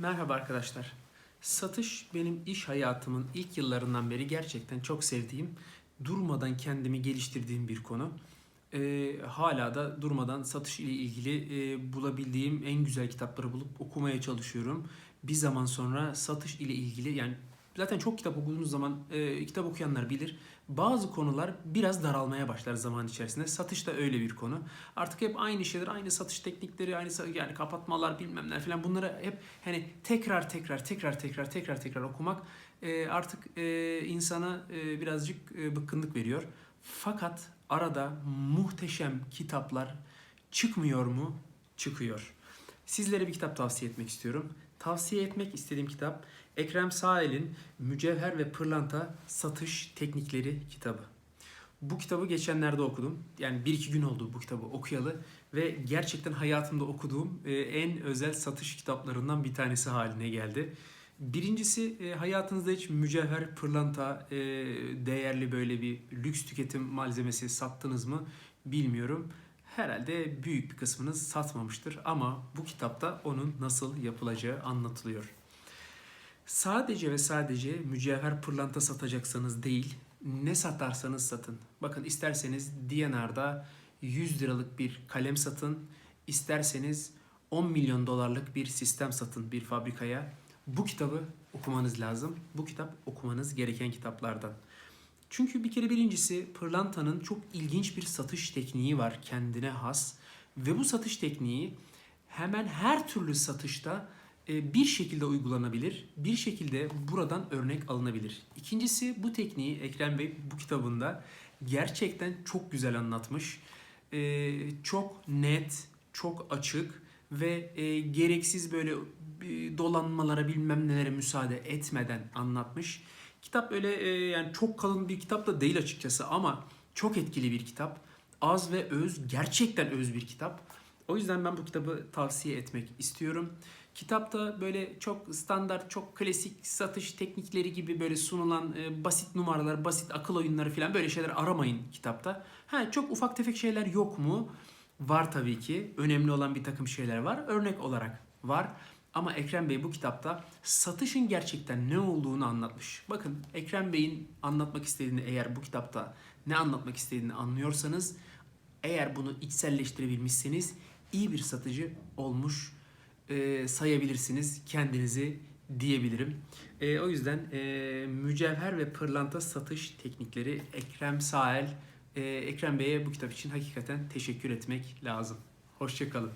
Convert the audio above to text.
Merhaba arkadaşlar. Satış benim iş hayatımın ilk yıllarından beri gerçekten çok sevdiğim, durmadan kendimi geliştirdiğim bir konu. Ee, hala da durmadan satış ile ilgili e, bulabildiğim en güzel kitapları bulup okumaya çalışıyorum. Bir zaman sonra satış ile ilgili yani zaten çok kitap okuduğunuz zaman e, kitap okuyanlar bilir. Bazı konular biraz daralmaya başlar zaman içerisinde. Satış da öyle bir konu. Artık hep aynı şeyler, aynı satış teknikleri, aynı yani kapatmalar bilmem ne falan bunları hep hani tekrar tekrar tekrar tekrar tekrar tekrar okumak e, artık e, insana e, birazcık e, bıkkınlık veriyor. Fakat arada muhteşem kitaplar çıkmıyor mu? Çıkıyor. Sizlere bir kitap tavsiye etmek istiyorum. Tavsiye etmek istediğim kitap Ekrem Sağel'in Mücevher ve Pırlanta Satış Teknikleri kitabı. Bu kitabı geçenlerde okudum. Yani bir iki gün oldu bu kitabı okuyalı ve gerçekten hayatımda okuduğum e, en özel satış kitaplarından bir tanesi haline geldi. Birincisi e, hayatınızda hiç mücevher, pırlanta, e, değerli böyle bir lüks tüketim malzemesi sattınız mı bilmiyorum. Herhalde büyük bir kısmınız satmamıştır ama bu kitapta onun nasıl yapılacağı anlatılıyor. Sadece ve sadece mücevher pırlanta satacaksanız değil, ne satarsanız satın. Bakın isterseniz D&R'da 100 liralık bir kalem satın, isterseniz 10 milyon dolarlık bir sistem satın bir fabrikaya. Bu kitabı okumanız lazım. Bu kitap okumanız gereken kitaplardan. Çünkü bir kere birincisi pırlantanın çok ilginç bir satış tekniği var kendine has. Ve bu satış tekniği hemen her türlü satışta e, bir şekilde uygulanabilir, bir şekilde buradan örnek alınabilir. İkincisi bu tekniği Ekrem Bey bu kitabında gerçekten çok güzel anlatmış. E, Çok net, çok açık ve e, gereksiz böyle dolanmalara bilmem nelere müsaade etmeden anlatmış. Kitap öyle e, yani çok kalın bir kitap da değil açıkçası ama çok etkili bir kitap. Az ve öz, gerçekten öz bir kitap. O yüzden ben bu kitabı tavsiye etmek istiyorum. Kitapta böyle çok standart, çok klasik satış teknikleri gibi böyle sunulan e, basit numaralar, basit akıl oyunları falan böyle şeyler aramayın kitapta. Ha çok ufak tefek şeyler yok mu? Var tabii ki. Önemli olan bir takım şeyler var. Örnek olarak var. Ama Ekrem Bey bu kitapta satışın gerçekten ne olduğunu anlatmış. Bakın Ekrem Bey'in anlatmak istediğini eğer bu kitapta ne anlatmak istediğini anlıyorsanız eğer bunu içselleştirebilmişseniz iyi bir satıcı olmuş e, sayabilirsiniz kendinizi diyebilirim. E, o yüzden e, mücevher ve pırlanta satış teknikleri Ekrem Sael, e, Ekrem Bey'e bu kitap için hakikaten teşekkür etmek lazım. Hoşçakalın.